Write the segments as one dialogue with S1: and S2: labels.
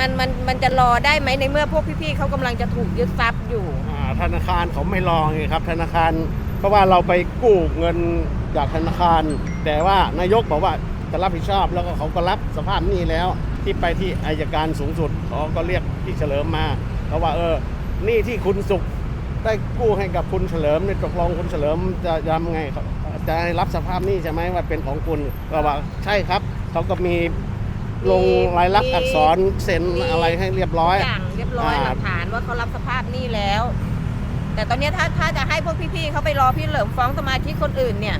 S1: มันมันมันจะรอได้ไหมในเมื่อพวกพี่ๆเขากำลังจะถูกยึดทรัพย์อยู่
S2: อ่าธนาคารเขาไม่รอไงครับ ธนาคารเพราะว่าเราไปกู้เงินจากธนาคาร แต่ว่านายกบอกว่าจะรับผิดชอบแล้วก็เขาก็รับสภาพหนี้แล้ว ที่ไปที่อายการสูงสุดเขาก็เรียกพี่เฉลิมมาเขาว่าเออหนี้ที่คุณสุขได้กู้ให้กับคุณเฉลิมเนี่ยตกลงคุณเฉลิมจะทำไงครับจะให้รับสภาพหนี้ใช่ไหมว่าเป็นของคุณก็ว่าใช่ครับเขาก็มี ลงลายลักษณ์อักษรเซ็นอะไรให้เรียบร้อย
S1: ทุกอย่างเรียบร้อย
S2: อ่า
S1: หลักฐานว่าเขารับสภาพหนี้แล้ว แต่ตอนเนี้ยถ้าถ้าจะให้พวกพี่ๆเขาไปรอพี่เหลิมฟ้องสมาชิกคนอื่นเนี่ย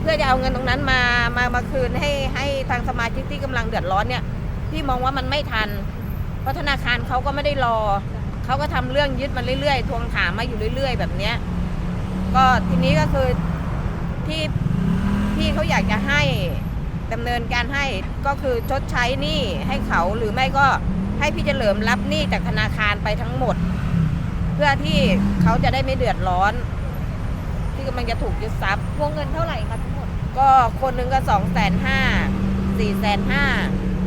S1: เพื่อจะเอาเงินตรงนั้นมามามาคืนให้ให้ทางสมาชิกที่กำลังเดือดร้อนเนี่ยพี่มองว่ามันไม่ทัน เพราะธนาคารเขาก็ไม่ได้รอเขาก็ทำเรื่องยึดมาเรื่อยๆ ทวงถามมาอยู่เรื่อย ๆ แบบเนี้ยก็ทีนี้ก็คือที่พี่เขาอยากจะให้ ดำเนินการให้ก็คือชดใช้หนี้ให้เขาหรือไม่ก็ให้พี่เฉลิมรับหนี้จากธนาคารไปทั้งหมด เพื่อที่เขาจะได้ไม่เดือดร้อน ที่กำลังจะถูกยึดทรัพย์
S3: วงเงินเท่าไหร่คะทั้งหมด
S1: ก็คนหนึ่งก็สองแสนห้าสี่แสนห้า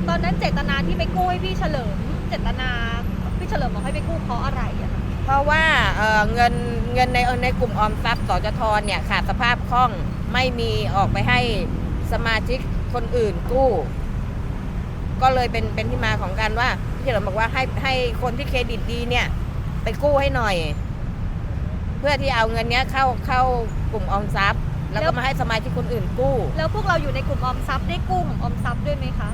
S3: ตอนนั้นเจตนาที่ไปกู้ให้พี่เฉลิม เจตนาพี่เฉลิมบอกให้ไปกู้เพราะอะไรอะคะ
S1: เพราะว่าเอ่อเงินเงินในในกลุ่มออมทรัพย์สจทเนี่ยขาดสภาพคล่องไม่มีออกไปให้ สมาชิกคนอื่นกู้ ก็เลยเป็นเป็นที่มาของการว่าพี่เฉลิมบอกว่าให้ให้คนที่เครดิตดีเนี่ย ไปกู้ให้หน่อย เพื่อที่เอาเงินเนี้ยเข้าเข้ากลุ่มออมทรัพย์ แล้วก็มาให้สมาชิกคนอื่นกู้
S3: แล้วพวกเราอยู่ในกลุ่มออมทรัพย์ได้กู้ของออมทรัพย์ด้วยไหมคะ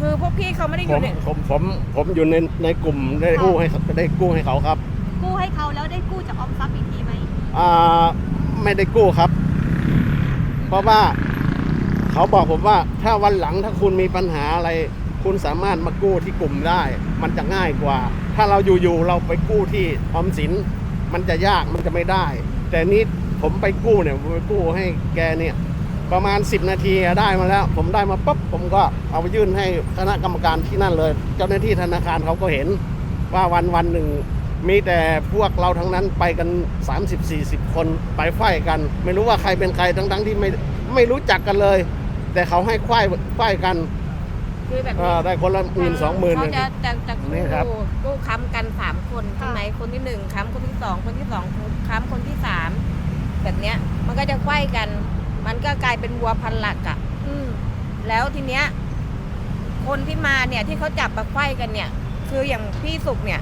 S1: คือพวกพี่เขาไม่ได้อ
S2: ผ
S1: ยู่
S2: ม
S1: ใน
S2: ผมผมผมอยู่ในในกลุ่มได้กู้ให้ได้กู้ให้เขาครับ
S3: กู้ให้เขาแล้วได้กู้จากออมทรัพย์อีกทีไหม
S2: อ่าไม่ได้กู้ครับ เพราะว่า เขาบอกผมว่าถ้าวันหลังถ้าคุณมีปัญหาอะไร คุณสามารถมากู้ที่กลุ่มได้ มันจะง่ายกว่า ถ้าเราอยู่ๆเราไปกู้ที่ออมสิน มันจะยากมันจะไม่ได้ แต่นี้ผมไปกู้เนี่ยผมไปกู้ให้แกเนี่ยประมาณ 10 นาทีได้มาแล้ว ผมได้มาปุ๊บผมก็เอาไปยื่นให้คณะกรรมการที่นั่นเลย เจ้าหน้าที่ธนาคารเขาก็เห็นว่าวันวันหนึ่งมีแต่พวกเราทั้งนั้นไปกัน 30-40 คนไปไขว้กัน ไม่รู้ว่าใครเป็นใครทั้งๆที่ไม่ไม่รู้จักกันเลย แต่เขาให้ไขว้ไขว้กัน
S1: คือแบบ
S2: เอ่
S1: นี้
S2: อได้คนละหมื่นสองหมื่น
S1: เขาจะจะจะ
S2: นี่ครับ
S1: กู้กู้ค้ำกันสามคนใช่ไหมคนที่หนึ่งค้ำคนที่สองคนที่สองค้ำคนที่สามแบบเนี้ยมันก็จะไขว้กัน มันก็กลายเป็นวัวพันหลักอะ่ะ
S3: อืม
S1: แล้วทีเนี้ย คนที่มาเนี่ยที่เขาจับมาไขว้กันเนี่ย คืออย่างพี่สุกเนี่ย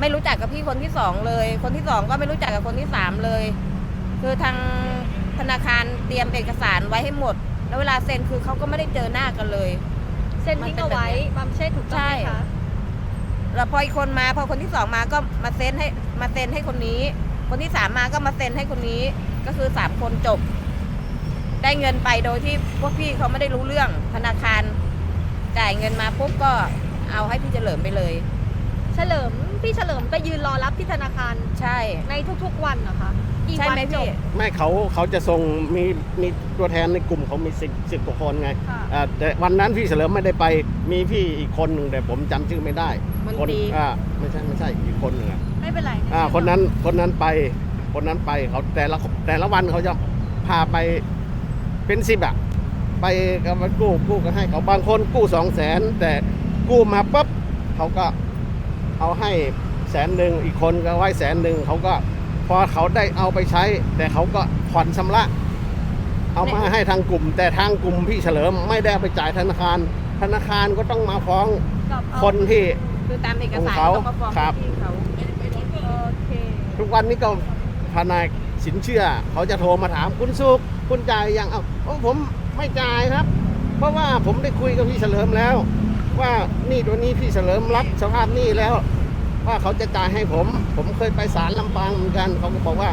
S1: ไม่รู้จักกับพี่คนที่สองเลย คนที่สองก็ไม่รู้จักกับคนที่สามเลย คือทางธนาคารเตรียมเอกสารไว้ให้หมด แล้วเวลาเซ็นคือเขาก็ไม่ได้เจอหน้ากันเลย
S3: เซ็นทิ้งเอาไว้บัมเช่ถูกต้องไหม
S1: ใช่
S3: คะ
S1: แล้วพออีกคนมาพอคนที่สองมาก็มาเซ็นให้มาเซ็นให้คนนี้ คนที่สามมาก็มาเซ็นให้คนนี้ ก็คือสามคนจบ ได้เงินไปโดยที่พวกพี่เขาไม่ได้รู้เรื่องธนาคาร จ่ายเงินมาปุ๊บก็เอาให้พี่เฉลิมไปเลย
S3: เฉลิม พี่เฉลิมไปยืนรอรับที่ธนาคาร
S1: ใช่
S3: ในทุกๆวันเหรอคะกี่
S1: ใช่
S3: วัน
S1: ไหม
S3: จ
S1: พี่
S3: บ
S2: ไม่เขาเขาจะส่งมีมีตัวแทนในกลุ่มเขามีสิบสิบกว่าคนไง
S3: ค่ะ
S2: อ่าแต่วันนั้นพี่เฉลิมไม่ได้ไปมีพี่อีกคนหนึ่งแต่ผมจำชื่อไม่ได้
S1: มน
S2: คน
S1: ตรี
S2: อ่าไม่ใช่ไม่ใช่อีกคนหนึ่งอะ
S3: ไม่เป็นไร
S2: อ่าคนนั้นคนนั้นไปคนนั้นไปเขาแต่ละแต่ละวันเขาจะพาไปเป็นสิบอะไปก็ไปกู้กู้ก็ให้เขาบางคนกู้สองแสนแต่กู้มาปุ๊บเขาก็ เอาให้แสนหนึ่งอีกคนก็ไว้แสนหนึ่งเขาก็พอเขาได้เอาไปใช้ แต่เขาก็ผ่อนชำระ เอามาให้ทางกลุ่ม แต่ทางกลุ่มพี่เฉลิมไม่ได้เอาไปจ่ายธนาคาร ธนาคารก็ต้องมาฟ้อง
S3: กับเอา
S2: คนที่
S1: คือตามเอกสาร
S2: ของเขา
S1: ต้องมาฟ้อง
S2: ครับ
S1: พี่เขา
S3: โอเค
S2: ทุกวันนี้ก็ทนายสินเชื่อ เขาจะโทรมาถามคุณสุขคุณจ่ายยังเอาโอ้ผมไม่จ่ายครับ เพราะว่าผมได้คุยกับพี่เฉลิมแล้ว ว่านี่ตัวนี้พี่เฉลิมรับสภาพนี้แล้ว ว่าเขาจะจ่ายให้ผม ผมเคยไปศาลลำปางเหมือนกันเขาก็บอกว่า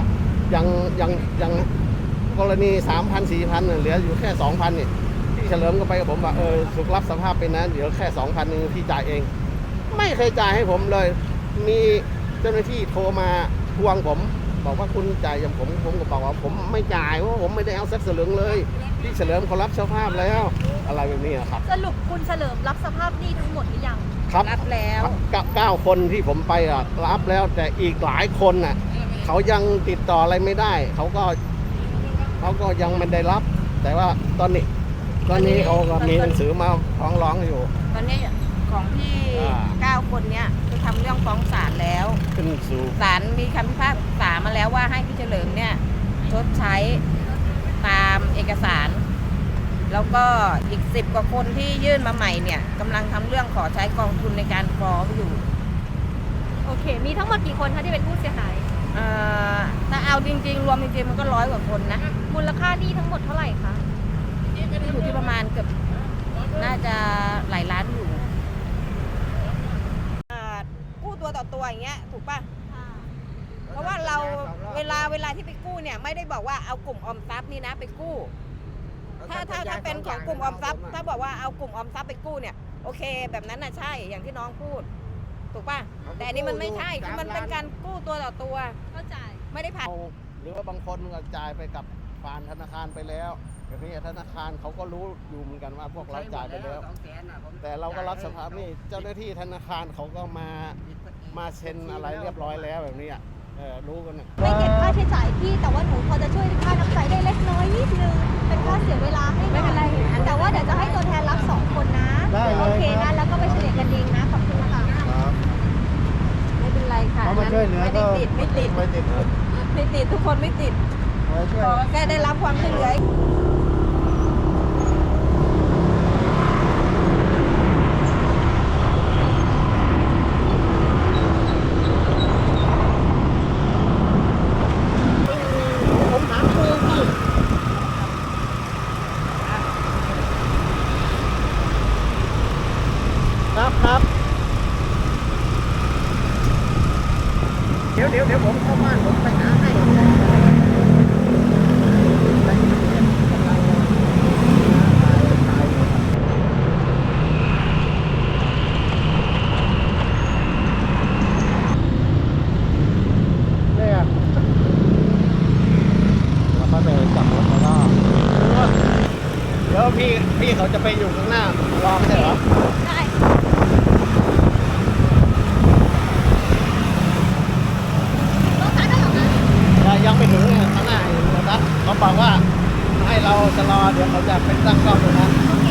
S2: ยังยังยังกรณีสามพันสี่พันเหลืออยู่แค่สองพันนี่พี่เฉลิมก็ไปกับผมว่าเออสุขรับสภาพไปนะเดี๋ยวแค่สองพันนึงพี่จ่ายเอง ไม่เคยจ่ายให้ผมเลย มีเจ้าหน้าที่โทรมาทวงผม บอกว่าคุณจ่ายอย่างผมผมก็บอกว่าผมไม่จ่ายเพราะว่าผมไม่ได้เอาสักสลึงเลยพี่เฉลิมเขารับสภาพแล้ว อะไรแบบนี้นะครับ
S3: สรุปคุณเฉลิมรับสภาพหนี้ทั้งหมดหรือยัง
S2: ครับ
S1: รับแล้ว
S2: เก้าเก้าคนที่ผมไปอะรับแล้วแต่อีกหลายคนน่ะเขายังติดต่ออะไรไม่ได้ เขาก็เขาก็ยังไม่ได้รับ แต่ว่าตอนนี้ตอนนี้เขาก็มีหนังสือมาฟ้องร้องอยู่
S1: ตอนนี้ของพี่
S2: อ่า
S1: เก้าคนเนี้ยคือทำเรื่องฟ้องศาลแล้ว
S2: ขึ้นสู่
S1: ศาลมีคำพิพากษา มาแล้วว่าให้พี่เฉลิมเนี่ยชดใช้ตามเอกสาร แล้วก็อีกสิบกว่าคนที่ยื่นมาใหม่เนี่ยกำลังทำเรื่องขอใช้กองทุนในการฟ้องอยู่
S3: โอเค มีทั้งหมดกี่คนคะที่เป็นผู้เสียหาย
S1: เอ่อถ้าเอาจริงๆ รวมจริงๆ มันก็ร้อยกว่าคนนะ
S3: มูลค่าหนี้ทั้งหมดเท่าไหร่คะ
S1: อยู่ที่ประมาณเกือบน่าจะหลายล้านอยู่อ่ากู้ตัวต่อตัวอย่างเงี้ยถูกป่ะเพ ราะว่าเราเวลาเวลาที่ไปกู้เนี่ยไม่ได้บอกว่าเอากลุ่มออมทรัพย์นี่นะไปกู้ ถ้าถ้าถ้าเป็นของกลุ่มออมทรัพย์ ถ้าบอกว่าเอากลุ่มออมทรัพย์ไปกู้เนี่ยโอเค แบบนั้นน่ะใช่อย่างที่น้องพูด ถูกป่ะแต่อันนี้มันไม่ใช่คือมันเป็นการกู้ตัวต่อตัว
S3: เข้าใจ
S1: ไม่ได้ผ่าน
S2: เอาหรือว่าบางคนก็จ่ายไปกับผ่านธนาคารไปแล้วแบบนี้ธนาคารเขาก็รู้อยู่เหมือนกันว่าพวกเราจ่ายไปแล้ว แต่เราก็รับสภาพนี่เจ้าหน้าที่ธนาคารเขาก็มามาเซ็นอะไรเรียบร้อยแล้วแบบนี้อะ เออรู้กันน่ะ
S3: ไม่เก็บค่าใช้จ่ายพี่แต่ว่าหนูพอจะช่วยค่าน้ำใจได้เล็กน้อยนิดนึงเป็นค่าเสียเวลาให้หน่อย
S1: ไม่เป็นไร
S3: แต่ว่าเดี๋ยวจะให้ตัวแทนรับสองคนนะ
S4: ได้เลย
S3: โอเคนะแล้วก็ไปเฉลี่ยกันเองนะขอบคุณนะคะ
S4: ครับ
S1: ไม่เป็นไรค่ะ
S4: เขามาช่วยเหลือ
S1: ไม่ได้
S4: ก็
S1: ติดไม่ติด
S4: ไม่ติดครับ
S1: ไม่ติดทุกคนไม่ติด
S4: ไว้ช่วย
S1: ขอแค่ได้รับความช่วยเหลือ
S2: ดี๋ยวเดี๋ยวเดี๋ยวผมเข้าบ้านผมไปหาให้พี่ พี่เขาจะไปอยู่ข้างหน้ารอไม่ใช่เหรอ เขาบอกว่าให้เราจะรอเดี๋ยวเขาจะเป็นตั้งกล้องตรงนั้นโอเค